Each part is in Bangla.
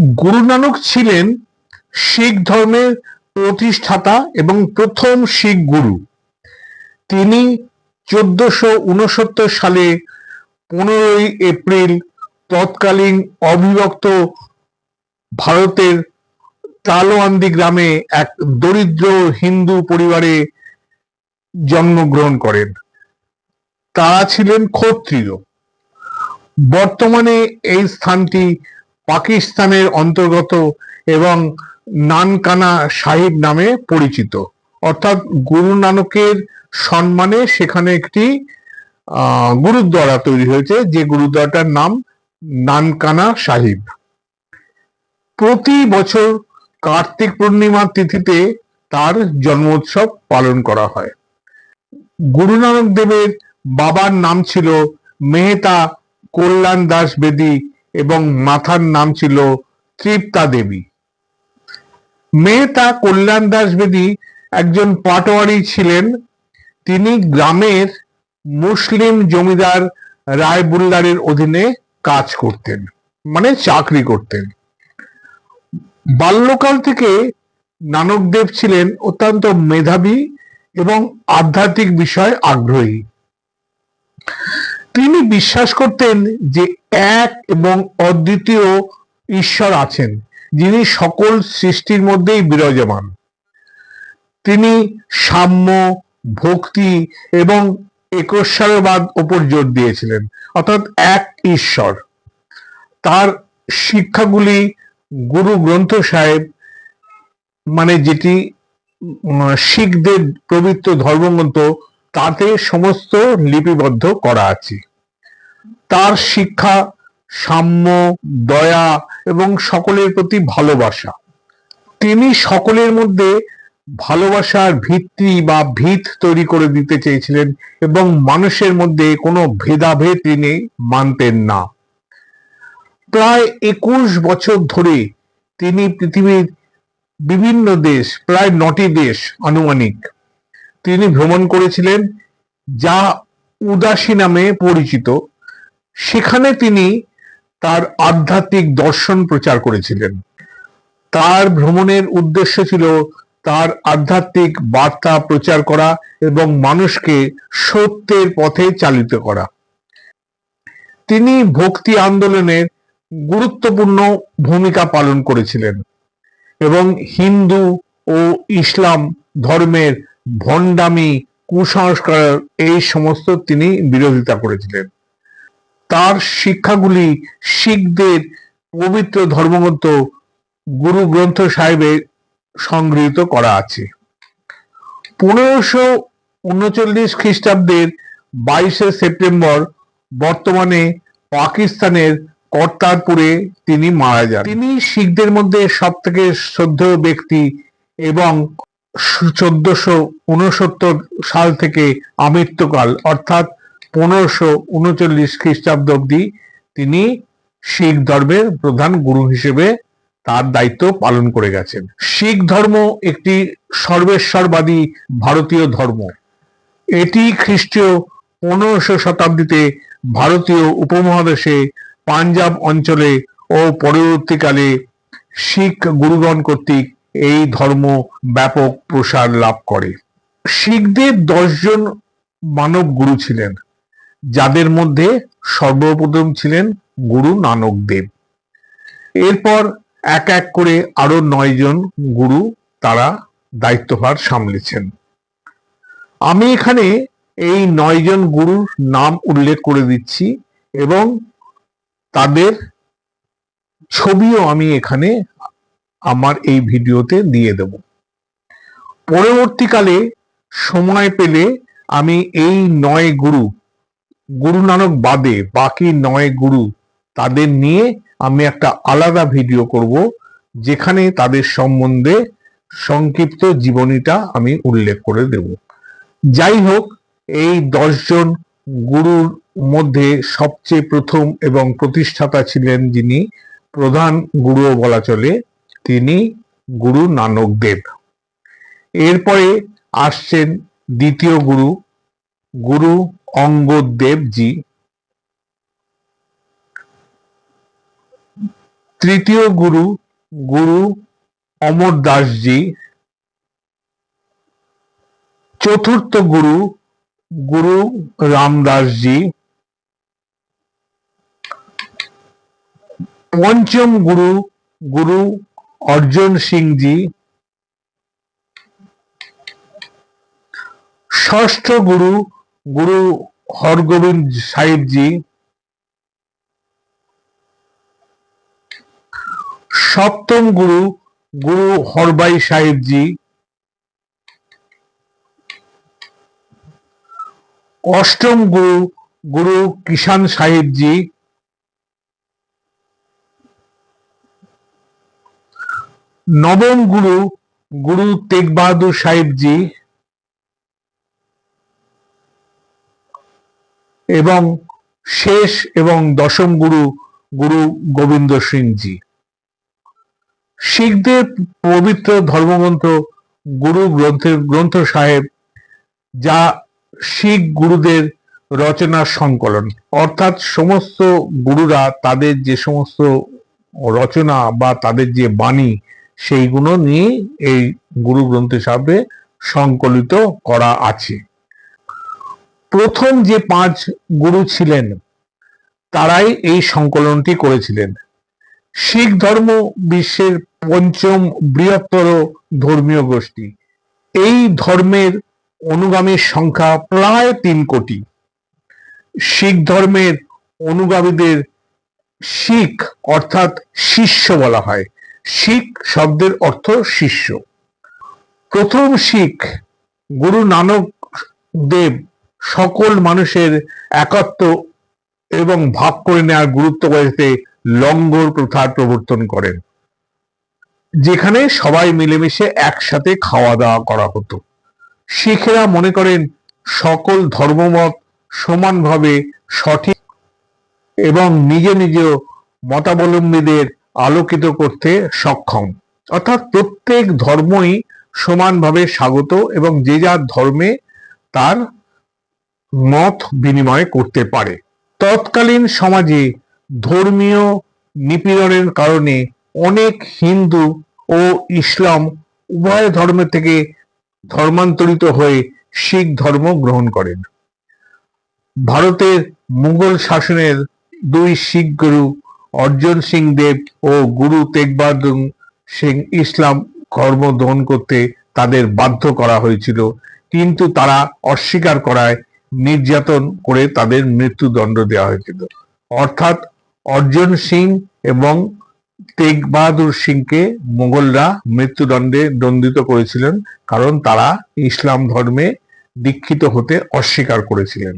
গুরু নানক ছিলেন শিখ ধর্মের প্রতিষ্ঠাতা এবং প্রথম শিখ গুরু। তিনি চোদ্দশো উনসত্তর সালে পনেরোই এপ্রিল তৎকালীন অবিভক্ত ভারতের তালোয়ান্দি গ্রামে এক দরিদ্র হিন্দু পরিবারে জন্মগ্রহণ করেন। তারা ছিলেন ক্ষত্রিয়। বর্তমানে এই স্থানটি পাকিস্তানের অন্তর্গত এবং নানকানা সাহিব নামে পরিচিত। অর্থাৎ গুরু নানকের সম্মানে সেখানে একটি গুরুদ্বারা তৈরি হয়েছে, যে গুরুদ্বারাটার নাম নানকানা সাহিব। প্রতি বছর কার্তিক পূর্ণিমার তিথিতে তার জন্মোৎসব পালন করা হয়। গুরু নানক দেবের বাবার নাম ছিল মেহতা কল্যাণ দাস বেদী এবং মাথার নাম ছিল তৃপ্তা দেবী। মেয়ে তা কল্যাণ দাস বেদী একজন পাটোয়ারি ছিলেন। তিনি গ্রামের মুসলিম জমিদার রায়বুল্লারের অধীনে কাজ করতেন মানে চাকরি করতেন। বাল্যকাল থেকে নানকদেব ছিলেন অত্যন্ত মেধাবী এবং আধ্যাত্মিক বিষয়ে আগ্রহী। তিনি বিশ্বাস করতেন যে এক এবং অদ্বিতীয় ঈশ্বর আছেন, যিনি সকল সৃষ্টির মধ্যেই বিরাজমান। তিনি সাম্য, ভক্তি এবং একস্বরবাদ উপর জোর দিয়েছিলেন, অর্থাৎ এক ঈশ্বর। তার শিক্ষাগুলি গুরু গ্রন্থ সাহেব মানে যেটি শিখদের পবিত্র ধর্মগ্রন্থ তাতে সমস্ত লিপিবদ্ধ করা আছে। তার শিক্ষা, সাম্য, দয়া এবং সকলের প্রতি ভালোবাসা। তিনি সকলের মধ্যে ভালোবাসার ভিত্তি বা ভিত তৈরি করে দিতে চেয়েছিলেন এবং মানুষের মধ্যে কোনো ভেদাভেদ তিনি মানতেন না। প্রায় একুশ বছর ধরে তিনি পৃথিবীর বিভিন্ন দেশ, প্রায় নটি দেশ আনুমানিক তিনি ভ্রমণ করেছিলেন যা উদাসী নামে পরিচিত। সেখানে তিনি তার আধ্যাত্মিক দর্শন প্রচার করেছিলেন। তার ভ্রমণের উদ্দেশ্য ছিল তার আধ্যাত্মিক বার্তা প্রচার করা এবং মানুষকে সত্যের পথে চালিত করা। তিনি ভক্তি আন্দোলনের গুরুত্বপূর্ণ ভূমিকা পালন করেছিলেন এবং হিন্দু ও ইসলাম ধর্মের ভণ্ডামি, কুসংস্কার, এই সমস্ত তিনি বিরোধিতা করেছিলেন। তার শিক্ষাগুলি শিখদের পবিত্র ধর্মগ্রন্থ গুরু গ্রন্থ সাহেবে সংগৃহীত করা আছে। পনেরোশো উনচল্লিশ খ্রিস্টাব্দের বাইশে সেপ্টেম্বর বর্তমানে পাকিস্তানের কর্তারপুরে তিনি মারা যান। তিনি শিখদের মধ্যে সব থেকে শ্রদ্ধেয় ব্যক্তি এবং চোদ্দশো উনসত্তর সাল থেকে আমৃত্যকাল, অর্থাৎ পনেরোশো উনচল্লিশ খ্রিস্টাব্দ অব্দি তিনি শিখ ধর্মের প্রধান গুরু হিসেবে তার দায়িত্ব পালন করে গেছেন। শিখ ধর্ম একটি সর্বেশ্বরবাদী ভারতীয় ধর্ম। এটি খ্রিস্টীয় পনেরোশো শতাব্দীতে ভারতীয় উপমহাদেশে পাঞ্জাব অঞ্চলে ও পরবর্তীকালে শিখ গুরুগণ কর্তৃক এই ধর্ম ব্যাপক প্রসার লাভ করে। শিখদের দশজন মানব গুরু ছিলেন, যাদের মধ্যে সর্বপ্রথম ছিলেন গুরু নানক দেব। এরপর এক এক করে আরও নয় জন গুরু তারা দায়িত্বভার সামলেছেন। আমি এখানে এই নয় জন গুরুর নাম উল্লেখ করে দিচ্ছি এবং তাদের ছবিও আমি এখানে আমার এই ভিডিওতে দিয়ে দেব। পরবর্তীকালে সময় পেলে আমি এই নয় গুরু গুরু নানক বাদে বাকি নয় গুরু তাদের নিয়ে আমি একটা আলাদা ভিডিও করব, যেখানে তাদের সম্বন্ধে সংক্ষিপ্ত জীবনীটা আমি উল্লেখ করে দেব। যাই হোক, এই দশজন গুরুর মধ্যে সবচেয়ে প্রথম এবং প্রতিষ্ঠাতা ছিলেন যিনি প্রধান গুরুও বলা চলে। তিনি গুরু নানক দেব। এরপরে আসছেন দ্বিতীয় গুরু গুরু অঙ্গদ দেবজি তৃতীয় গুরু গুরু অমর দাসজি। চতুর্থ গুরু গুরু রামদাসজি পঞ্চম গুরু গুরু অর্জুন সিংজি, ষষ্ঠ গুরু গুরু হরগোবিন্দ সাহিবজি, সপ্তম গুরু গুরু হরবাই সাহিবজি, অষ্টম গুরু গুরু কিষান সাহিবজি নবম গুরু গুরু তেগ বাহাদুর সাহেবজি এবং শেষ এবং দশম গুরু গুরু গোবিন্দ সিংজি শিখদের পবিত্র ধর্মগ্রন্থ গুরু গ্রন্থের গ্রন্থ সাহেব, যা শিখ গুরুদের রচনার সংকলন। অর্থাৎ সমস্ত গুরুরা তাদের যে সমস্ত রচনা বা তাদের যে বাণী সেইগুলো নিয়ে এই গুরু গ্রন্থ সাহেবে সংকলিত করা আছে। প্রথম যে পাঁচ গুরু ছিলেন, তারাই এই সংকলনটি করেছিলেন। শিখ ধর্ম বিশ্বের পঞ্চম বৃহত্তর ধর্মীয় গোষ্ঠী। এই ধর্মের অনুগামীর সংখ্যা প্রায় তিন কোটি। শিখ ধর্মের অনুগামীদের শিখ অর্থাৎ শিষ্য বলা হয়। শিখ শব্দের অর্থ শিষ্য। প্রথম শিখ গুরু নানক দেব সকল মানুষের একাত্ম এবং ভাগ করে নেওয়ার গুরুত্ব বলতে লঙ্গর প্রথার প্রবর্তন করেন, যেখানে সবাই মিলেমিশে একসাথে খাওয়া দাওয়া করা হতো। শিখেরা মনে করেন, সকল ধর্মমত সমানভাবে সঠিক এবং নিজে নিজ মতাবলম্বীদের আলোকিত করতে সক্ষম। অর্থাৎ প্রত্যেক ধর্মই সমানভাবে স্বাগত এবং যে যার ধর্মে তার মত বিনিময় করতে পারে। তৎকালীন সমাজে ধর্মীয় নিপীড়নের কারণে অনেক হিন্দু ও ইসলাম উভয় ধর্মের থেকে ধর্মান্তরিত হয়ে শিখ ধর্ম গ্রহণ করেন। ভারতের মুঘল শাসনের দুই শিখ গুরু অর্জুন সিং দেব ও গুরু তেগ বাহাদুর সিং ইসলাম ধর্ম গ্রহণ করতে তাদের বাধ্য করা হয়েছিল। কিন্তু তারা অস্বীকার করায় নির্যাতন করে তাদের মৃত্যুদণ্ড দেওয়া হয়েছিল। অর্থাৎ অর্জুন সিং এবং তেগ বাহাদুর সিংকে মোগলরা মৃত্যুদণ্ডে দণ্ডিত করেছিলেন কারণ তারা ইসলাম ধর্মে দীক্ষিত হতে অস্বীকার করেছিলেন।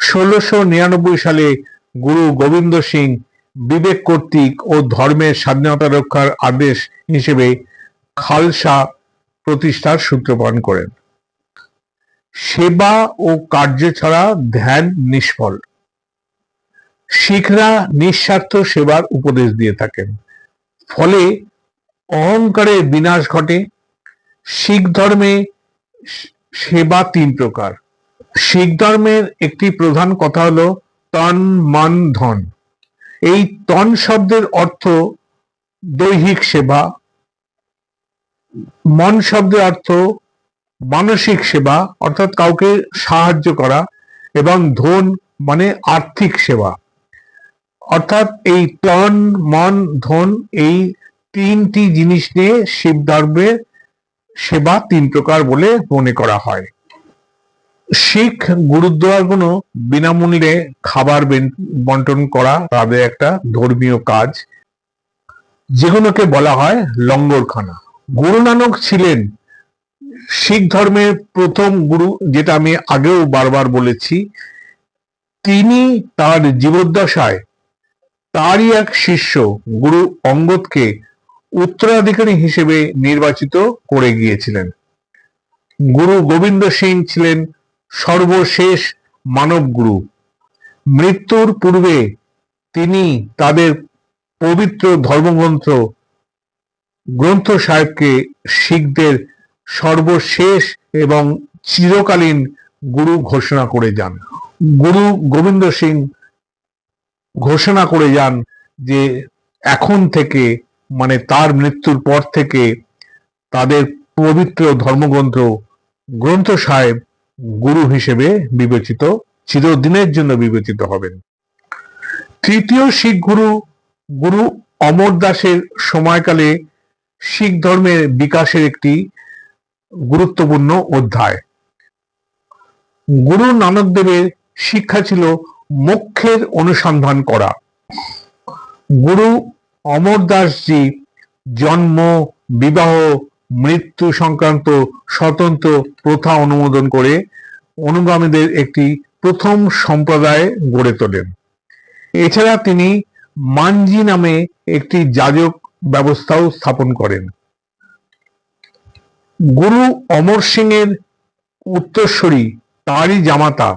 ষোলোশো নিরানব্বই সালে গুরু গোবিন্দ সিং বিবেক কর্তৃক ও ধর্মের স্বাধীনতা রক্ষার আদেশ হিসেবে খালসা প্রতিষ্ঠার সূত্রপান করেন। সেবা ও কার্য ছাড়া ধ্যান নিষ্ফল। শিখরা নিঃস্বার্থ সেবার উপদেশ দিয়ে থাকেন। ফলে অহংকারের বিনাশ ঘটে। শিখ ধর্মে সেবা তিন প্রকার। শিখ ধর্মের একটি প্রধান কথা হলো তন মন ধন এই তন শব্দের অর্থ দৈহিক সেবা। মন শব্দের অর্থ মানসিক সেবা, অর্থাৎ কাউকে সাহায্য করা এবং ধন মানে আর্থিক সেবা। অর্থাৎ এই তন, মন, ধন এই তিনটি জিনিস নিয়ে শিব ধর্মের সেবা তিন প্রকার বলে মনে করা হয়। শিখ গুরুদ্বারগুলো বিনামূল্যে খাবার বন্টন করা তাদের একটা ধর্মীয় কাজ। যেগুলোকে বলা হয় লঙ্গরখানা। গুরু নানক ছিলেন শিখ ধর্মের প্রথম গুরু, যেটা আমি আগেও বারবার বলেছি। তিনি তার জীবদ্দশায় তারই এক শিষ্য গুরু অঙ্গদকে উত্তরাধিকারী হিসেবে নির্বাচিত করে গিয়েছিলেন। গুরু গোবিন্দ সিং ছিলেন সর্বশেষ মানবগুরু। মৃত্যুর পূর্বে তিনি তাদের পবিত্র ধর্মগ্রন্থ গ্রন্থ সাহেবকে শিখদের সর্বশেষ এবং চিরকালীন গুরু ঘোষণা করে যান। গুরু গোবিন্দ সিং ঘোষণা করে যান যে এখন থেকে মানে তার মৃত্যুর পর থেকে তাদের পবিত্র ধর্মগ্রন্থ গ্রন্থ সাহেব গুরু হিসেবে বিবেচিত, চিরদিনের জন্য বিবেচিত হবেন। তৃতীয় শিখ গুরু গুরু অমর দাসের সময়কালে শিখ ধর্মের বিকাশের একটি গুরুত্বপূর্ণ অধ্যায়। গুরু নানক দেবের শিক্ষা ছিল মোক্ষের অনুসন্ধান করা। গুরু অমর দাসজি জন্ম, বিবাহ মৃত্যু সংক্রান্ত স্বতন্ত্র প্রথা অনুমোদন করে অনুগামীদের একটি প্রথম সম্প্রদায় গড়ে তোলেন। এছাড়া তিনি মানজি নামে একটি যাজক ব্যবস্থাও স্থাপন করেন। গুরু অমর সিং এর উত্তরসূরি তারই জামাতা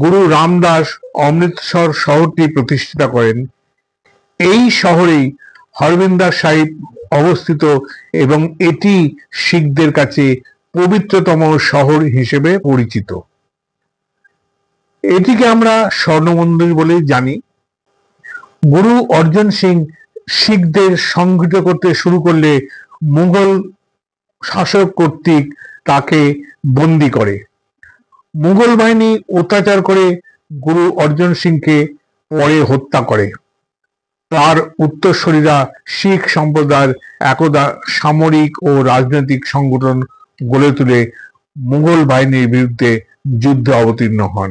গুরু রামদাস অমৃতসর শহরটি প্রতিষ্ঠিত করেন। এই শহরেই হরবিন্দার সাহিব অবস্থিত এবং এটি শিখদের কাছে পবিত্রতম শহর হিসেবে পরিচিত। এটিকে আমরা স্বর্ণ মন্দির বলে জানি। গুরু অর্জন সিং শিখদের সংগঠিত করতে শুরু করলে মুঘল শাসক কর্তৃক তাকে বন্দি করে। মুঘল বাহিনী অত্যাচার করে গুরু অর্জন সিংকে পরে হত্যা করে। তার উত্তরসূরিরা শিখ সম্প্রদায়ের একদা সামরিক ও রাজনৈতিক সংগঠন গড়ে তুলে মুঘল বাহিনীর বিরুদ্ধে যুদ্ধে অবতীর্ণ হন।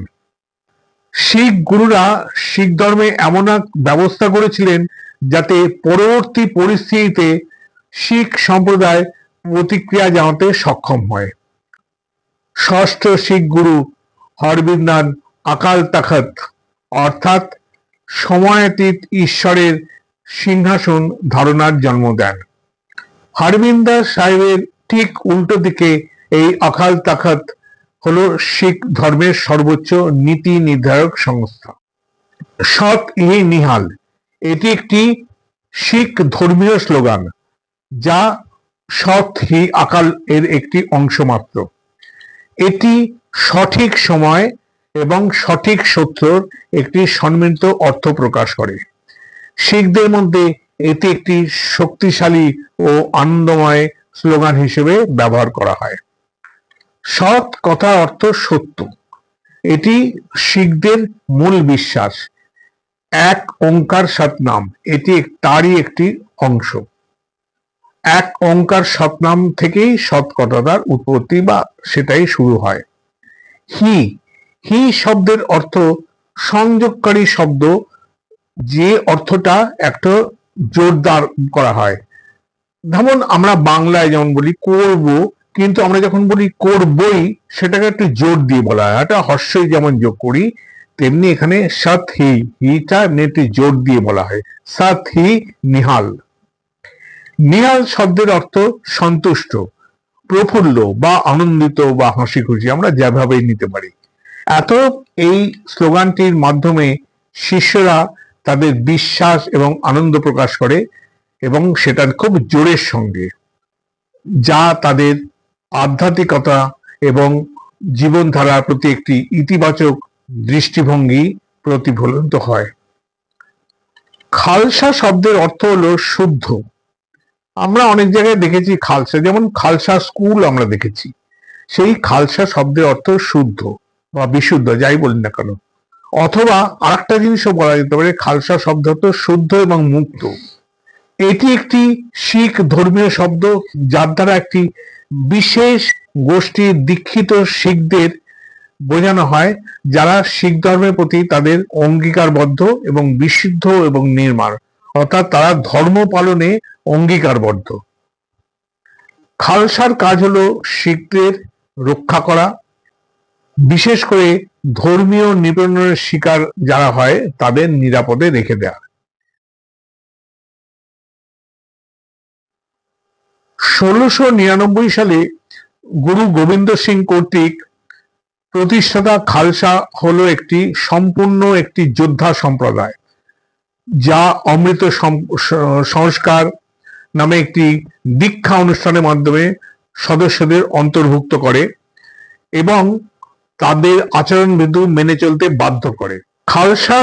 শিখ গুরুরা শিখ ধর্মে এমন এক ব্যবস্থা করেছিলেন যাতে পরবর্তী পরিস্থিতিতে শিখ সম্প্রদায় প্রতিক্রিয়া জানাতে সক্ষম হয়। ষষ্ঠ শিখ গুরু হরবিন্দান আকাল তাখত, অর্থাৎ সময়াতীত ঈশ্বরের সিংহাসন ধারণার জন্ম দেন। হরবিন্দাস সাহেবের ঠিক উল্টো দিকে এই আকাল তাখত হল শিখ ধর্মের সর্বোচ্চ নীতি নির্ধারক সংস্থা। সৎ ই নিহাল, এটি একটি শিখ ধর্মীয় স্লোগান, যা সৎ হি আকাল এর একটি অংশ মাত্র। এটি সঠিক সময় এবং সঠিক সত্যর একটি সম্মিলিত অর্থ প্রকাশ করে। শিখদের মধ্যে এটি একটি শক্তিশালী ও আনন্দময় স্লোগান হিসেবে ব্যবহার করা হয়। সৎ কথা অর্থ সত্য। এটি শিখদের মূল বিশ্বাস। এক ওঙ্কার সৎনাম এটি তারই একটি অংশ। এক ওঙ্কার সৎনাম থেকেই সৎ কথাটার উৎপত্তি বা সেটাই শুরু হয়। হি হি শব্দের অর্থ সংযোগকারী শব্দ, যে অর্থটা একটা জোরদার করা হয়। যেমন আমরা বাংলায় যেমন বলি করব, কিন্তু আমরা যখন বলি করবই, সেটাকে একটু জোর দিয়ে বলা হয়। একটা হর্ষই যেমন যোগ করি, তেমনি এখানে সৎ হি, হিটা এমনি জোর দিয়ে বলা হয়। সৎ হি, নিহাল। নিহাল শব্দের অর্থ সন্তুষ্ট, প্রফুল্ল বা আনন্দিত বা হাসি খুশি আমরা যেভাবেই নিতে পারি। এত এই স্লোগানটির মাধ্যমে শিষ্যরা তাদের বিশ্বাস এবং আনন্দ প্রকাশ করে এবং সেটার খুব জোরের সঙ্গে যা তাদের আধ্যাত্মিকতা এবং জীবনধারার প্রতি একটি ইতিবাচক দৃষ্টিভঙ্গি প্রতিফলিত হয়। খালসা শব্দের অর্থ হলো শুদ্ধ। আমরা অনেক জায়গায় দেখেছি খালসা, যেমন খালসা স্কুল আমরা দেখেছি। সেই খালসা শব্দের অর্থ শুদ্ধ। বা বিশুদ্ধ, যাই বলি না কেন। অথবা আর একটা জিনিসও বলা যেতে পারে, খালসা শব্দ অর্থ শুদ্ধ এবং মুক্ত। এটি একটি শিখ ধর্মীয় শব্দ, যার দ্বারা একটি বিশেষ গোষ্ঠীর দীক্ষিত শিখদের বোঝানো হয়, যারা শিখ ধর্মের প্রতি তাদের অঙ্গীকারবদ্ধ এবং বিশুদ্ধ এবং নির্মাণ। অর্থাৎ তারা ধর্ম পালনে অঙ্গীকারবদ্ধ। খালসার কাজ হলো শিখদের রক্ষা করা বিশেষ করে ধর্মীয় নিপীড়নের শিকার যারা হয়, তাদের নিরাপদে রেখে দেয়া। ষোলোশো নিরানব্বই সালে গুরু গোবিন্দ সিং কর্তৃক প্রতিষ্ঠাতা খালসা হলো একটি সম্পূর্ণ একটি যোদ্ধা সম্প্রদায়, যা অমৃত সংস্কার নামে একটি দীক্ষা অনুষ্ঠানের মাধ্যমে সদস্যদের অন্তর্ভুক্ত করে এবং তাদের আচরণ বিধু মেনে চলতে বাধ্য করে। খালসা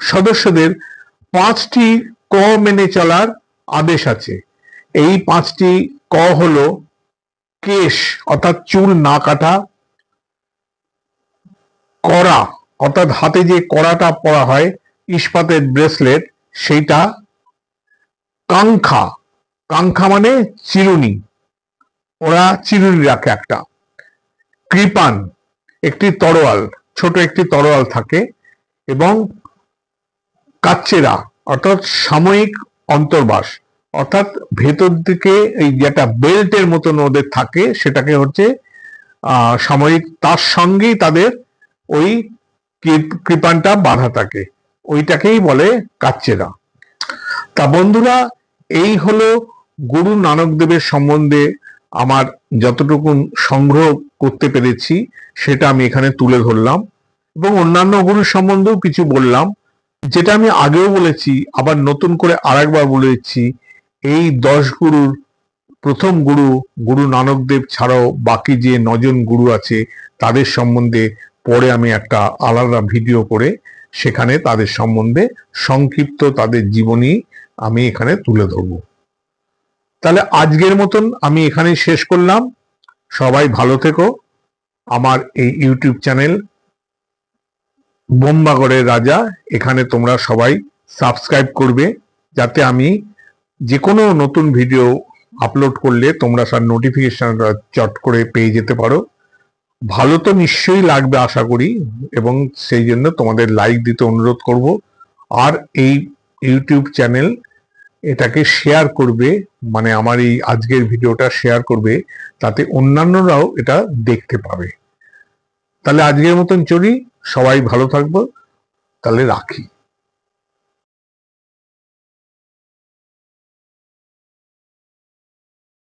সদস্যদের পাঁচটি ক মেনে চলার আদেশ আছে। এই পাঁচটি ক হলো কেশ, অর্থাৎ চুল না কাটা, কড়া, অর্থাৎ হাতে যে কড়াটা পরা হয়, ইস্পাতের ব্রেসলেট, সেইটা কাঙ্খা। কাঙ্খা মানে চিরুনি। ওরা চিরুনি রাখে একটা। কৃপান একটি তরোয়াল, ছোট একটি তরোয়াল থাকে এবং কাচ্চেরা, অর্থাৎ সাময়িক অন্তর্বাস, অর্থাৎ ভেতর দিকে এই যেটা বেল্টের মতন ওদের থাকে, সেটাকে হচ্ছে সাময়িক, তার সঙ্গেই তাদের ওই কৃপ- কৃপানটা বাঁধা থাকে, ওইটাকেই বলে কাচ্চেরা। তা বন্ধুরা, এই হলো গুরু নানক দেবের সম্বন্ধে আমার যতটুকু সংগ্রহ করতে পেরেছি, সেটা আমি এখানে তুলে ধরলাম এবং অন্যান্য গুরুর সম্বন্ধেও কিছু বললাম। যেটা আমি আগেও বলেছি, আবার নতুন করে আরেকবার বলেছি এই দশ গুরুর, প্রথম গুরু গুরু নানক দেব ছাড়াও বাকি যে নজন গুরু আছে, তাদের সম্বন্ধে পরে আমি একটা আলাদা ভিডিও করে সেখানে তাদের সম্বন্ধে সংক্ষিপ্ত তাদের জীবনী আমি এখানে তুলে ধরবো। তাহলে আজকের মতন আমি এখানেই শেষ করলাম। সবাই ভালো থেকো। আমার এই ইউটিউব চ্যানেল বোম্বাগড়ের রাজা, এখানে তোমরা সবাই সাবস্ক্রাইব করবে যাতে আমি যে কোনো নতুন ভিডিও আপলোড করলে তোমরা সব নোটিফিকেশন চট করে পেয়ে যেতে পারো। ভালো তো নিশ্চয়ই লাগবে আশা করি এবং সেই জন্য তোমাদের লাইক দিতে অনুরোধ করব। আর এই ইউটিউব চ্যানেল এটাকে শেয়ার করবে মানে আমার এই আজকের ভিডিওটা শেয়ার করবে, তাতে অন্যান্যরাও এটা দেখতে পাবে। তাহলে আজকের মতন চলি, সবাই ভালো থাকব, তাহলে রাখি।